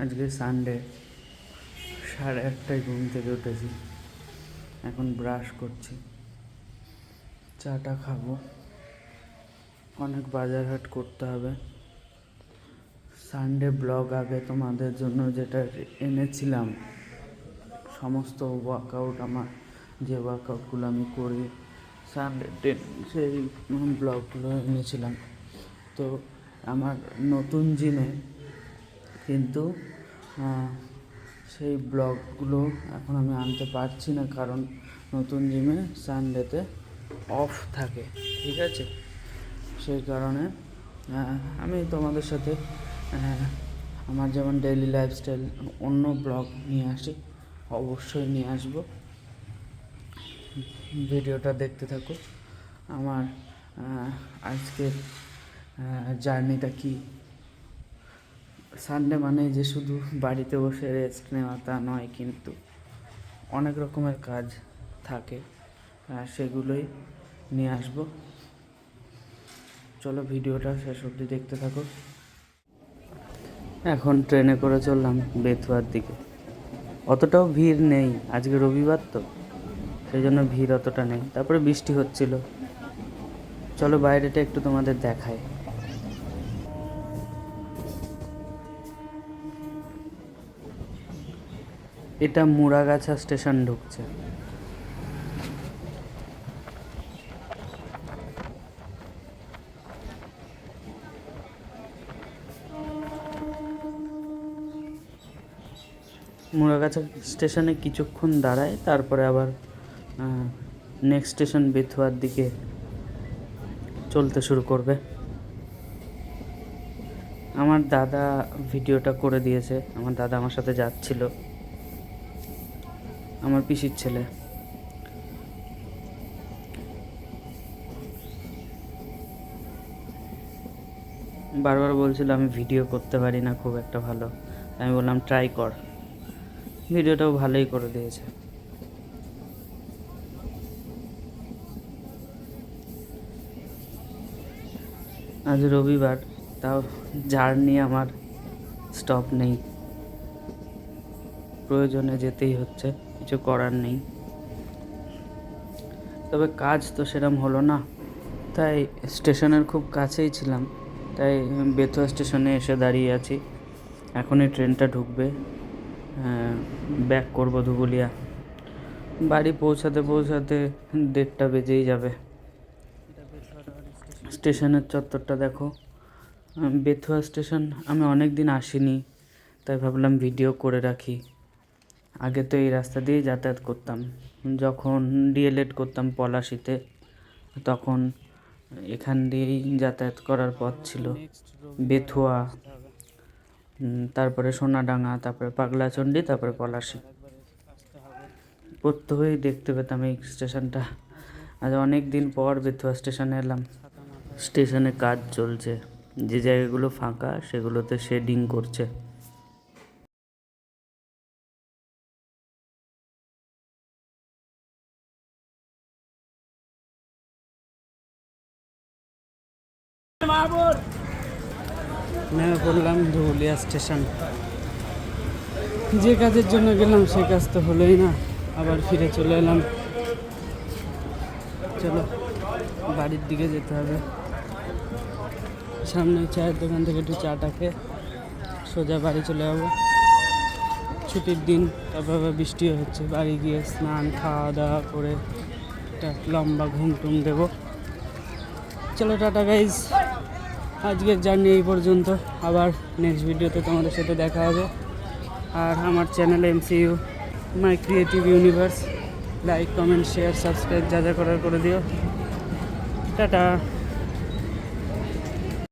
আজকে সানডে সাড়ে একটায় ঘুম থেকে উঠেছি। এখন ব্রাশ করছি। চাটা খাব। অনেক বাজার হাট করতে হবে। সানডে ব্লগ আগে তোমাদের জন্য যেটা এনেছিলাম। সমস্ত ওয়ার্কআউট আমার, যে ওয়ার্কআউটগুলো আমি করি সানডে টেন সেই ব্লগগুলো এনেছিলাম। তো আমার নতুন জিমে কিন্তু সেই ব্লগগুলো এখন আমি আনতে পারছি না কারণ নতুন জিমে সানডেতে অফ থাকে, ঠিক আছে? সেই কারণে আমি তোমাদের সাথে আমার যেমন ডেইলি লাইফস্টাইল অন্য ব্লগ নিয়ে আসি, অবশ্যই নিয়ে আসব। ভিডিওটা দেখতে থাকো। আমার আজকের জার্নিটা কি? সানডে মানে যে শুধু বাড়িতে বসে রেস্ট নেওয়া তা নয় কিন্তু অনেক রকমের কাজ থাকে আর সেগুলোই নিয়ে আসব। চলো ভিডিওটা শেষ অবধি দেখতে থাকো। এখন ট্রেনে করে চললাম বেথুয়ার দিকে। অতটাও ভিড় নেই, আজকে রবিবার তো, সেই জন্য ভিড় অতটা নেই। তারপরে বৃষ্টি হচ্ছিল। চলো বাইরেটা একটু তোমাদের দেখায় এটা মুড়াগাছা স্টেশন ঢুকছে। মুড়াগাছা স্টেশনে কিছুক্ষণ দাঁড়ায়, তারপরে আবার নেক্সট স্টেশন বেথুয়ার দিকে চলতে শুরু করবে। আমার দাদা ভিডিওটা করে দিয়েছে, আমার দাদা আমার সাথে যাচ্ছিল। আমার পিসির ছেলে। বারবার বলছিল আমি ভিডিও করতে পারি না, খুব একটা ভালো। আমি বললাম ট্রাই কর। ভিডিওটাও ভালোই করে দিয়েছে। আজ রবিবার, তাও জার্নি আমার স্টপ নেই। প্রয়োজনে যেতেই হচ্ছে। কিছু করার নেই। তবে কাজ তো সেরম হলো না। তাই স্টেশনের খুব কাছেই ছিলাম। তাই বেথুয়া স্টেশনে এসে দাঁড়িয়ে আছি। এখনই ট্রেনটা ঢুকবে। ব্যাক করব ধুবুলিয়া। বাড়ি পৌঁছাতে পৌঁছাতে দেড়টা বেজেই যাবে। স্টেশনের চত্বরটা দেখো। বেথুয়া স্টেশন আমি অনেক দিন আসিনি, তাই ভাবলাম ভিডিও করে রাখি। আগে তো এই রাস্তা দিয়েই যাতায়াত করতাম। যখন ডিএলএড করতাম পলাশিতে, তখন এখান দিয়েই যাতায়াত করার পথ ছিল। বেথুয়া তারপরে সোনাডাঙ্গা, তারপরে পাগলাচণ্ডী, তারপরে পলাশি। প্রত্যহই দেখতে পেতাম এই স্টেশনটা। আজ অনেক দিন পর বেথুয়া স্টেশনে এলাম। স্টেশনে কাজ চলছে। যে জায়গাগুলো ফাঁকা, সেগুলোতে শেডিং করছে। নেমে পড়লাম ধুলিয়া স্টেশন। যে কাজের জন্য গেলাম, সে কাজ তো হলোই না। আবার ফিরে চলে এলাম। চলো, বাড়ির দিকে যেতে হবে। সামনে চায়ের দোকান থেকে একটু চাটা খেয়ে সোজা বাড়ি চলে যাব। ছুটির দিন, তারপর আবার বৃষ্টিও হচ্ছে। বাড়ি গিয়ে স্নান খাওয়া দাওয়া করে একটা লম্বা ঘুম টুম দেবো। চলো, টাটা গাইজ আজকের জার্নি এই পর্যন্ত। আবার নেক্সট ভিডিওতে তোমাদের সাথে দেখা হবে। আর আমার channel MCU my creative universe like comment share subscribe যা যা করার করে দিও। টাটা।